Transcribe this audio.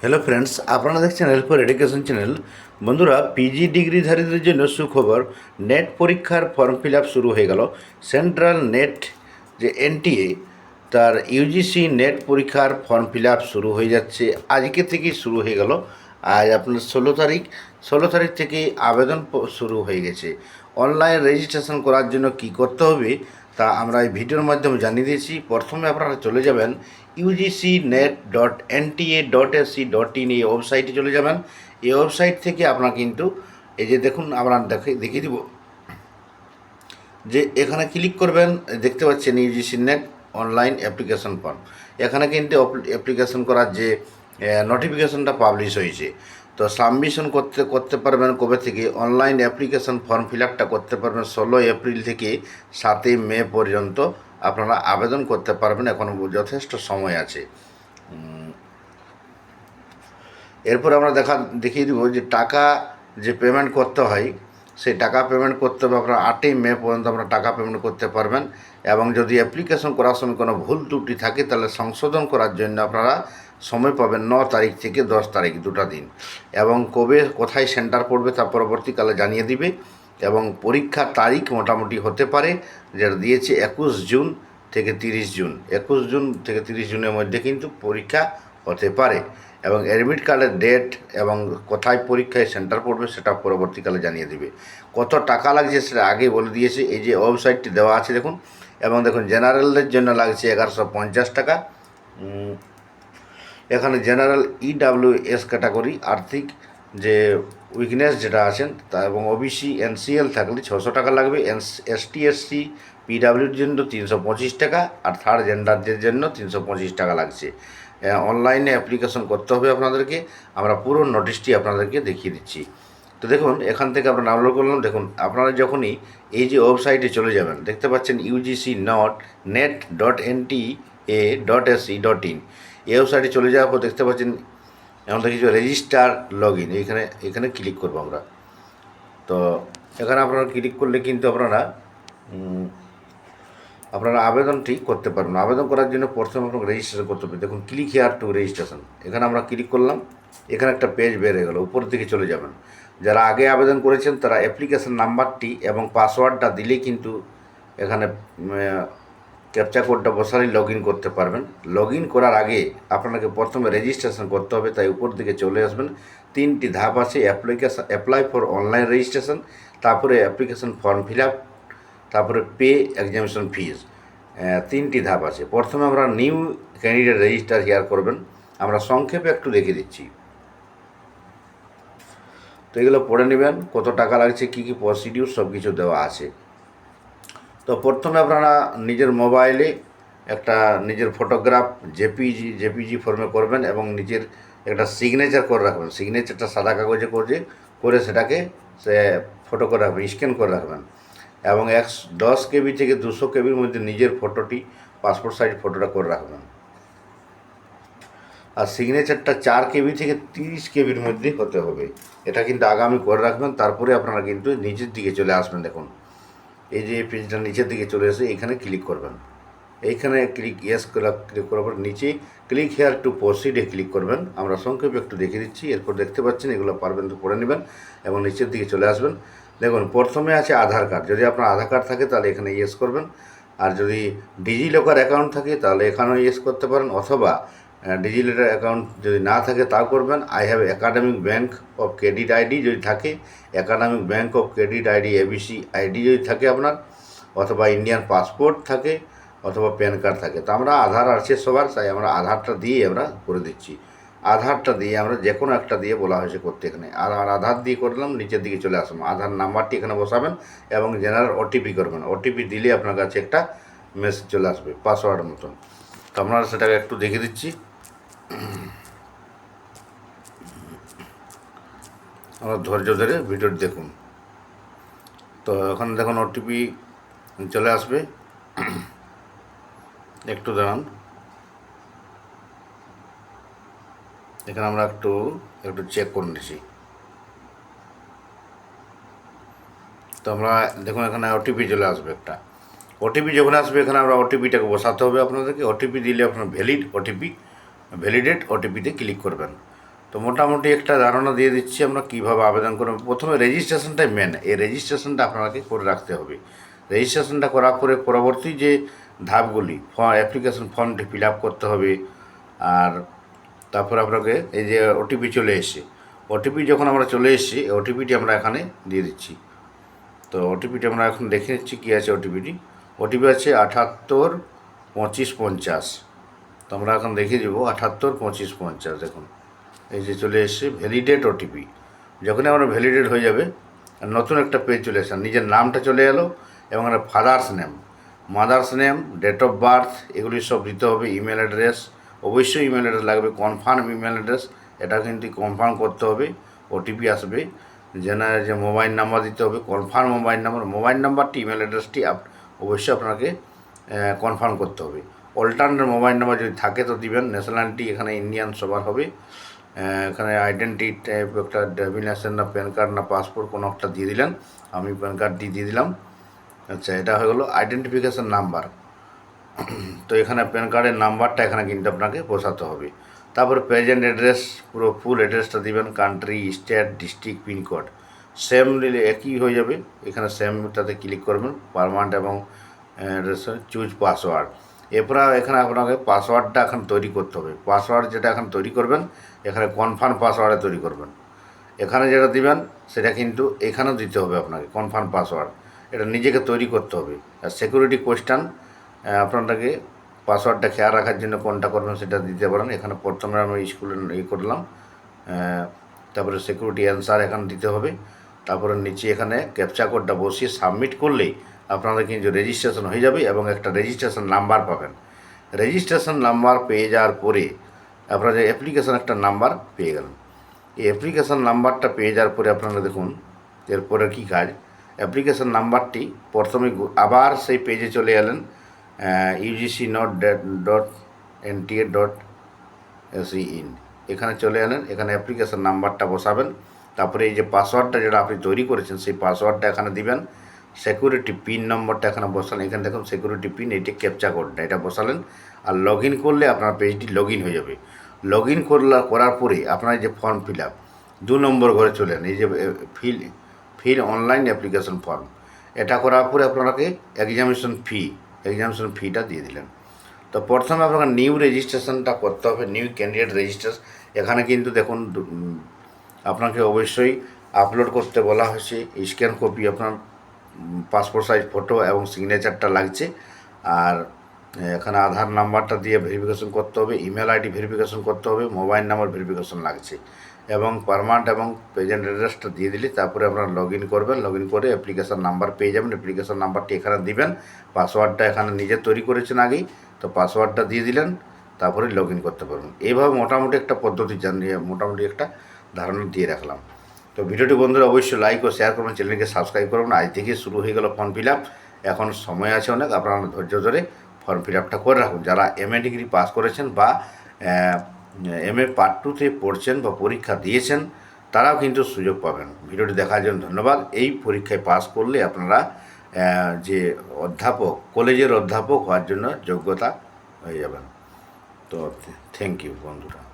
Hello friends আপনারা দেখছেন Help Education channel বন্ধুরা পিজি ডিগ্রিধারীদের জন্য সুখবর নেট পরীক্ষার ফর্ম ফিল আপ শুরু হয়ে গেল। সেন্ট্রাল নেট যে এনটিএ তার ইউজিসি নেট পরীক্ষার ফর্ম ফিল আপ শুরু হয়ে যাচ্ছে। আজকে থেকেই শুরু হয়ে গেল। আজ আপনার ষোলো তারিখ। ষোলো তারিখ থেকে আবেদন শুরু হয়ে গেছে। অনলাইন রেজিস্ট্রেশন করার জন্য কি করতে হবে, তা আমরা এই ভিডিওর মাধ্যমে জানিয়ে দিয়েছি। প্রথমে আপনারা চলে যাবেন UGC NET dot NTA dot SC dot in এই ওয়েবসাইটে চলে যাবেন। এই ওয়েবসাইট থেকে আপনারা কিন্তু এই যে দেখুন, আমরা দেখে, দেখিয়ে দিব। যে এখানে ক্লিক করবেন, দেখতে পাচ্ছেন UGC NET online application form এখানে কিন্তু অ্যাপ্লিকেশন করার যে নোটিফিকেশনটা পাবলিশ হয়েছে। তো সাবমিশন করতে করতে পারবেন কবে থেকে? অনলাইন অ্যাপ্লিকেশন ফর্ম ফিল করতে পারবেন ষোলোই এপ্রিল থেকে সাতই মে পর্যন্ত। আপনারা আবেদন করতে পারবেন, এখন যথেষ্ট সময় আছে। এরপর আমরা দেখা, দেখিয়ে দিব যে টাকা যে পেমেন্ট করতে হয়, সেই টাকা পেমেন্ট করতে হবে আপনার আটই মে পর্যন্ত আপনারা টাকা পেমেন্ট করতে পারবেন এবং যদি অ্যাপ্লিকেশন করার সময় কোনো ভুল ত্রুটি থাকে, তাহলে সংশোধন করার জন্য আপনারা সময় পাবেন ন তারিখ থেকে দশ তারিখ দুটা দিন এবং কবে কোথায় সেন্টার পড়বে তা পরবর্তীকালে জানিয়ে দিবে। এবং পরীক্ষার তারিখ মোটামুটি হতে পারে, যেটা দিয়েছে একুশ জুন থেকে তিরিশ জুন। একুশ জুন থেকে তিরিশ জুনের মধ্যে কিন্তু পরীক্ষা হতে পারে এবং অ্যাডমিট কার্ডের ডেট এবং কোথায় পরীক্ষায় সেন্টার পড়বে সেটা পরবর্তীকালে জানিয়ে দিবে। কত টাকা লাগছে সেটা আগে বলে দিয়েছে, এই যে ওয়েবসাইটটি দেওয়া আছে দেখুন। এবং দেখুন, জেনারেলদের জন্য লাগছে এগারোশো পঞ্চাশ টাকা। এখানে জেনারেল ইডাব্লিউ এস ক্যাটাগরি, আর্থিক যে উইকনেস যেটা আছেন, তা এবং ওবিসি এনসিএল থাকলে ছশো টাকা লাগবে এস টি এস এসসি পিডাব্লিউর জন্য তিনশো পঁচিশ টাকা, আর থার্ড জেন্ডারদের জন্য তিনশো পঁচিশ টাকা লাগছে। অনলাইনে অ্যাপ্লিকেশন করতে হবে আপনাদেরকে, আমরা পুরো নোটিশটি আপনাদেরকে দেখিয়ে দিচ্ছি। তো দেখুন, এখান থেকে আমরা ডাউনলোড করলাম, দেখুন, আপনারা যখনই এই যে ওয়েবসাইটে চলে যাবেন, দেখতে পাচ্ছেন UGC NET NET dot N T A dot S AC dot in এই ওয়েবসাইটে চলে যাওয়ার পর দেখতে পাচ্ছেন আমাদের কিছু রেজিস্টার লগ ইন এখানে এখানে ক্লিক করব আমরা। তো এখানে আপনারা ক্লিক করলে কিন্তু আপনারা আপনারা আবেদনটি করতে পারবেন। আবেদন করার জন্য প্রথমে আপনাকে রেজিস্ট্রেশন করতে হবে। দেখুন ক্লিক হেয়ার টু রেজিস্ট্রেশন এখানে আমরা ক্লিক করলাম, এখানে একটা পেজ হয়ে গেল উপর দিকে চলে যাবেন। যারা আগে আবেদন করেছেন, তারা অ্যাপ্লিকেশন নাম্বারটি এবং পাসওয়ার্ডটা দিলেই কিন্তু এখানে ক্যাপচা কোডটা বসালেই লগ ইন করতে পারবেন। লগ ইন করার আগে আপনাকে প্রথমে রেজিস্ট্রেশন করতে হবে, তাই উপর দিকে চলে আসবেন। তিনটি ধাপ আছে application apply for online registration তারপরে অ্যাপ্লিকেশন ফর্ম ফিল আপ তারপরে পে এক্সামিনেশন ফিজ তিনটি ধাপ আছে। প্রথমে আমরা নিউ ক্যান্ডিডেট রেজিস্টার হেয়ার করবেন। আমরা সংক্ষেপে একটু দেখে দিচ্ছি। তো এগুলো পড়ে নেবেন, কত টাকা লাগছে, কী কী প্রসিডিউর সব কিছু দেওয়া আছে। তো প্রথমে আপনারা নিজের মোবাইলে একটা নিজের ফটোগ্রাফ জেপিজি জেপিজি ফর্মে করবেন এবং নিজের একটা সিগনেচার করে রাখবেন। সিগনেচারটা সাদা কাগজে করে করে সেটাকে সে ফটো করে রাখবেন স্ক্যান করে রাখবেন। এবং এক দশ কেবি থেকে দুশো কেবির মধ্যে নিজের ফটোটি পাসপোর্ট সাইজ ফটোটা করে রাখবেন। আর সিগনেচারটা চার কেবি থেকে তিরিশ কেবির মধ্যে হতে হবে। এটা কিন্তু আগামী করে রাখবেন। তারপরে আপনারা কিন্তু নিচের দিকে চলে আসবেন, দেখুন। এই যে পেজটা নিচের দিকে চলে এসে এখানে ক্লিক করবেন। এইখানে ক্লিক ইয়েস ক্লিক করার পর নিচে click here to proceed click করবেন। আমরা সংক্ষেপে একটু দেখে দিচ্ছি, এরপর দেখতে পাচ্ছেন এগুলো পারবেন তো পড়ে নেবেন এবং নিচের দিকে চলে আসবেন। দেখুন, প্রথমে আছে আধার কার্ড যদি আপনার আধার কার্ড থাকে তাহলে এখানে ইয়েস করবেন। আর যদি ডিজি লকার অ্যাকাউন্ট থাকে তাহলে এখানেও ইয়েস করতে পারেন। অথবা ডিজিটাল অ্যাকাউন্ট যদি না থাকে তাও করবেন। I have academic bank of credit ID যদি থাকে academic bank of credit ID ABC ID যদি থাকে আপনার, অথবা ইন্ডিয়ান পাসপোর্ট থাকে, অথবা প্যান কার্ড থাকে। তো আমরা আধার আছে সবার, তাই আমরা আধারটা দিয়ে আমরা করে দিচ্ছি। আধারটা দিয়ে আমরা যে কোনো একটা দিয়ে বলা হয়েছে করতে এখানে। আর আর আধার দিয়ে করলাম নিচের দিকে চলে আসলাম আধার নাম্বারটি এখানে বসাবেন এবং জেনারেল ওটিপি করবেন। ওটিপি দিলে আপনার কাছে একটা মেসেজ চলে আসবে পাসওয়ার্ডের মতন। তো আপনারা সেটাকে একটু দেখে দিচ্ছি। আমরা ধৈর্য ধরে ভিডিওটি দেখুন। তো এখন দেখুন ওটিপি চলে আসবে। একটু দাঁড়ান। এখানে আমরা একটু একটু চেক করে নিচ্ছি। তো আমরা দেখুন এখানে ওটিপি চলে আসবে একটা। ওটিপি যখন আসবে এখানে আমরা ওটিপিটাকে বসাতে হবে আপনাদেরকে ওটিপি দিলে আপনার ভ্যালিড ওটিপি ভ্যালিডেট ওটিপিতে ক্লিক করবেন তো মোটামুটি একটা ধারণা দিয়ে দিচ্ছি আমরা কীভাবে আবেদন করবেন প্রথমে রেজিস্ট্রেশনটাই মেন এই রেজিস্ট্রেশনটা আপনাকে করে রাখতে হবে রেজিস্ট্রেশনটা করার পরে পরবর্তী যে ধাপগুলি ফর্ম অ্যাপ্লিকেশন ফর্মটি ফিল আপ করতে হবে আর তারপর আপনাকে এই যে ওটিপি চলে এসছে ওটিপি যখন আমরা চলে এসেছি ওটিপিটি আমরা এখানে দিয়ে দিচ্ছি তো ওটিপিটি আমরা এখন দেখে নিচ্ছি কী আছে ওটিপিটি ওটিপি আছে আঠাত্তর পঁচিশ পঞ্চাশ। তো আমরা এখন দেখিয়ে দেবো আঠাত্তর পঁচিশ পঞ্চাশ, দেখুন। এই যে চলে এসছে ভ্যালিডেট ওটিপি যখনই আমরা ভ্যালিডেট হয়ে যাবে নতুন একটা পেজ চলে এসে নিজের নামটা চলে এলো এবং একটা father's name mother's name date of birth এগুলি সব দিতে হবে ইমেল অ্যাড্রেস অবশ্যই ইমেল অ্যাড্রেস লাগবে কনফার্ম ইমেল অ্যাড্রেস এটা কিন্তু কনফার্ম করতে হবে ওটিপি আসবে। যেন যে মোবাইল নাম্বার দিতে হবে কনফার্ম মোবাইল নাম্বার মোবাইল নাম্বারটি ইমেল অ্যাড্রেসটি আপ- অবশ্যই আপনাকে কনফার্ম করতে হবে। অল্টারনেট মোবাইল নাম্বার যদি থাকে তো দিবেন ন্যাশনালিটি এখানে ইন্ডিয়ান সবার হবে। এখানে আইডেন্টি টাইপ একটা ড্রাইভিং লাইসেন্স না প্যান কার্ড না পাসপোর্ট কোনো একটা দিয়ে দিলেন, আমি প্যান কার্ডটি দিয়ে দিলাম। আচ্ছা এটা হয়ে গেলো আইডেন্টিফিকেশান নাম্বার তো এখানে প্যান কার্ডের নাম্বারটা এখানে কিন্তু আপনাকে বসাতে হবে। তারপরে প্রেজেন্ট অ্যাড্রেস পুরো ফুল অ্যাড্রেসটা দিবেন country state district pincode same দিলে একই হয়ে যাবে। এখানে সেমটাতে ক্লিক করবেন পারমানেন্ট এবং চুজ পাসওয়ার্ড এরপর এখানে আপনাকে পাসওয়ার্ডটা এখন তৈরি করতে হবে। পাসওয়ার্ড যেটা এখন তৈরি করবেন, এখানে কনফার্ম পাসওয়ার্ডে তৈরি করবেন। এখানে যেটা দিবেন, সেটা কিন্তু এখানেও দিতে হবে আপনাকে কনফার্ম পাসওয়ার্ড এটা নিজেকে তৈরি করতে হবে। আর সিকিউরিটি কোয়েশ্চান আপনাদেরকে পাসওয়ার্ডটা খেয়াল রাখার জন্য কোনটা করবেন সেটা দিতে পারেন। এখানে প্রথমে আমি স্কুলে ইয়ে করলাম তারপরে সিকিউরিটি অ্যান্সার এখানে দিতে হবে। তারপরে নিচে এখানে ক্যাপচা কোডটা বসিয়ে সাবমিট করলেই আপনারা কিন্তু রেজিস্ট্রেশন হয়ে যাবে এবং একটা রেজিস্ট্রেশন নাম্বার পাবেন। রেজিস্ট্রেশন নাম্বার পেয়ে যাওয়ার পরে আপনাদের অ্যাপ্লিকেশান একটা নাম্বার পেয়ে গেলেন। এই অ্যাপ্লিকেশান নাম্বারটা পেয়ে যাওয়ার পরে আপনারা দেখুন, এরপরে কী কাজ? অ্যাপ্লিকেশান নাম্বারটি প্রথমে আবার সেই পেজে চলে এলেন UGC NET dot NTA dot AC in এখানে চলে এলেন, এখানে অ্যাপ্লিকেশন নাম্বারটা বসাবেন। তারপরে এই যে পাসওয়ার্ডটা যেটা আপনি তৈরি করেছেন, সেই পাসওয়ার্ডটা এখানে দিবেন। সিকিউরিটি পিন নম্বরটা এখানে বসালেন। এখানে দেখুন সিকিউরিটি পিন এটি ক্যাপচা কোডটা এটা বসালেন। আর লগ করলে আপনার পেজটি লগ হয়ে যাবে। লগ ইন করার পরে আপনার যে ফর্ম ফিল আপ দু নম্বর ঘরে চলেন এই যে fill fill online application form এটা করার পরে আপনাকে এক্সামিনেশন ফি এক্সামিনেশন ফিটা দিয়ে দিলেন। তো প্রথমে আপনাকে নিউ রেজিস্ট্রেশনটা করতে হবে নিউ ক্যান্ডিডেট রেজিস্ট্রেশন এখানে কিন্তু দেখুন আপনাকে অবশ্যই আপলোড করতে বলা হয়েছে স্ক্যান কপি আপনার পাসপোর্ট সাইজ ফটো এবং সিগনেচারটা লাগছে। আর এখানে আধার নাম্বারটা দিয়ে ভেরিফিকেশন করতে হবে ইমেল আইডি ভেরিফিকেশন করতে হবে মোবাইল নাম্বার ভেরিফিকেশন লাগছে। এবং পারমানেন্ট এবং প্রেজেন্ট অ্যাড্রেসটা দিয়ে দিলে তারপরে আপনারা লগ ইন করবেন লগ ইন করে অ্যাপ্লিকেশান নাম্বার পেয়ে যাবেন অ্যাপ্লিকেশান নাম্বারটি এখানে দিবেন। পাসওয়ার্ডটা এখানে নিজে তৈরি করেছেন আগেই, তো পাসওয়ার্ডটা দিয়ে দিলেন, তারপরে লগ ইন করতে পারবেন। এইভাবে মোটামুটি একটা পদ্ধতি জানিয়ে মোটামুটি একটা ধারণা দিয়ে রাখলাম। তো ভিডিওটি বন্ধুরা অবশ্যই লাইক ও শেয়ার করবেন চ্যানেলকে সাবস্ক্রাইব করবেন। আজ থেকে শুরু হয়ে গেল ফর্ম ফিল আপ এখন সময় আছে অনেক, আপনারা ধৈর্য ধরে ফর্ম ফিল আপটা করে রাখুন। যারা এম এ ডিগ্রি পাস করেছেন বা এম এ পার্ট টুতে পড়ছেন বা পরীক্ষা দিয়েছেন, তারাও কিন্তু সুযোগ পাবেন। ভিডিওটি দেখার জন্য ধন্যবাদ। এই পরীক্ষায় পাস করলে আপনারা যে অধ্যাপক কলেজের অধ্যাপক হওয়ার জন্য যোগ্যতা হয়ে যাবেন। তো থ্যাংক ইউ বন্ধুরা।